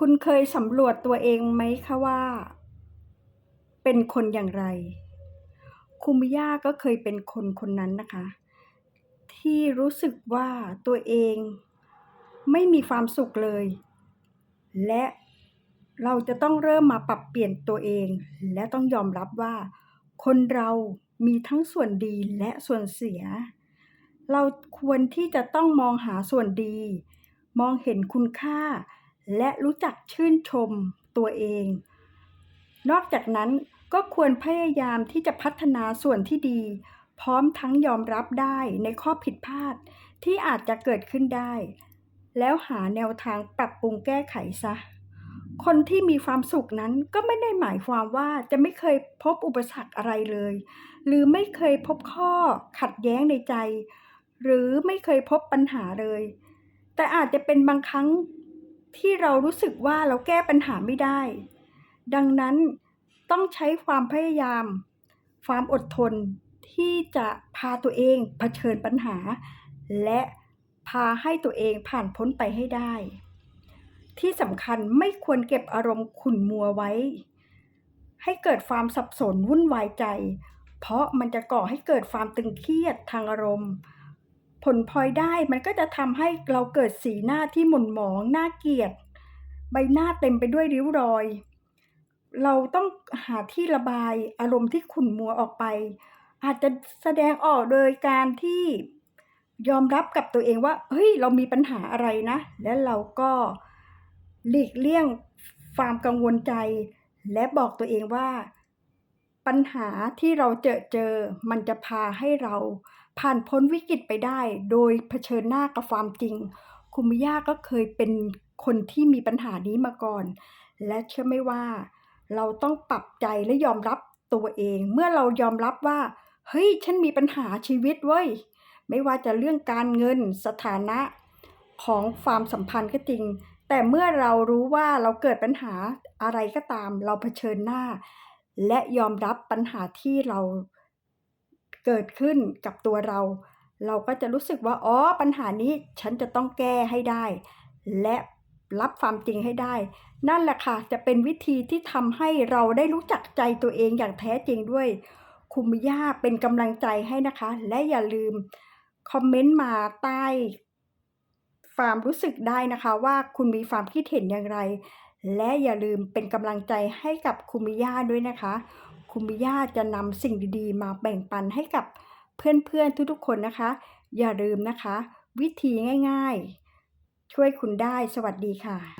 คุณเคยสำรวจตัวเองไหมคะว่า เป็นคนอย่างไร คุมิย่าก็เคยเป็นคนคนนั้นนะคะ ที่รู้สึกว่าตัวเองไม่มีความสุขเลย และเราจะต้องเริ่มมาปรับเปลี่ยนตัวเอง และต้องยอมรับว่า คนเรามีทั้งส่วนดีและส่วนเสีย เราควรที่จะต้องมองหาส่วนดี มองเห็นคุณค่า และรู้จักชื่นชมตัวเอง นอกจากนั้นก็ควรพยายามที่จะพัฒนาส่วนที่ดี พร้อมทั้งยอมรับได้ในข้อผิดพลาดที่อาจจะเกิดขึ้นได้ แล้วหาแนวทางปรับปรุงแก้ไขซะ คนที่มีความสุขนั้นก็ไม่ได้หมายความว่าจะไม่เคยพบอุปสรรคอะไรเลย หรือไม่เคยพบข้อขัดแย้งในใจ หรือไม่เคยพบปัญหาเลย แต่อาจจะเป็นบางครั้ง ที่เรารู้สึกว่าเราแก้ปัญหาไม่ได้ ดังนั้นต้องใช้ความพยายาม ความอดทนที่จะพาตัวเองเผชิญปัญหา และพาให้ตัวเองผ่านพ้นไปให้ได้ ที่สำคัญไม่ควรเก็บอารมณ์ขุ่นมัวไว้ ให้เกิดความสับสนวุ่นวายใจ เพราะมันจะก่อให้เกิดความตึงเครียดทางอารมณ์ ผลพลอยได้มันก็จะทำให้เราเกิดสีหน้าที่หม่นหมองหน่าเกลียด ใบหน้าเต็มไปด้วยริ้วรอย เราต้องหาที่ระบายอารมณ์ที่ขุ่นมัวออกไป อาจจะแสดงออกโดยการที่ยอมรับกับตัวเองว่าเฮ้ยเรามีปัญหาอะไรนะ และเราก็หลีกเลี่ยงความกังวลใจ และบอกตัวเองว่า ปัญหาที่เราเจอเจอ มันจะพาให้เราผ่านพ้นวิกฤตไปได้ โดยเผชิญหน้ากับความจริง คุมิย่าก็เคยเป็นคนที่มีปัญหานี้มาก่อน และเชื่อไหมว่า เราต้องปรับใจและยอมรับตัวเอง เมื่อเรายอมรับว่า เฮ้ย ฉันมีปัญหาชีวิตเว้ย ไม่ว่าจะเรื่องการเงินสถานะของความสัมพันธ์ก็จริง แต่เมื่อเรารู้ว่าเราเกิดปัญหาอะไรก็ตาม เราเผชิญหน้า และยอมรับปัญหาที่เราเกิดขึ้นกับตัวเรา เราก็จะรู้สึกว่าอ๋อปัญหานี้ฉันจะต้องแก้ให้ได้ และรับความจริงให้ได้ นั่นแหละค่ะจะเป็นวิธีที่ทำให้เราได้รู้จักใจตัวเองอย่างแท้จริงด้วย คุมิย่าเป็นกำลังใจให้นะคะ และอย่าลืมคอมเมนต์มาใต้ความรู้สึกได้นะคะ ว่าคุณมีความคิดเห็นอย่างไร และอย่าลืมเป็นกำลังใจให้กับคุมิย่าด้วยนะคะ คุมิย่าจะนำสิ่งดีๆ มาแบ่งปันให้กับเพื่อนๆทุกๆคนนะคะ อย่าลืมนะคะ วิธีง่ายๆ ช่วยคุณได้สวัสดีค่ะ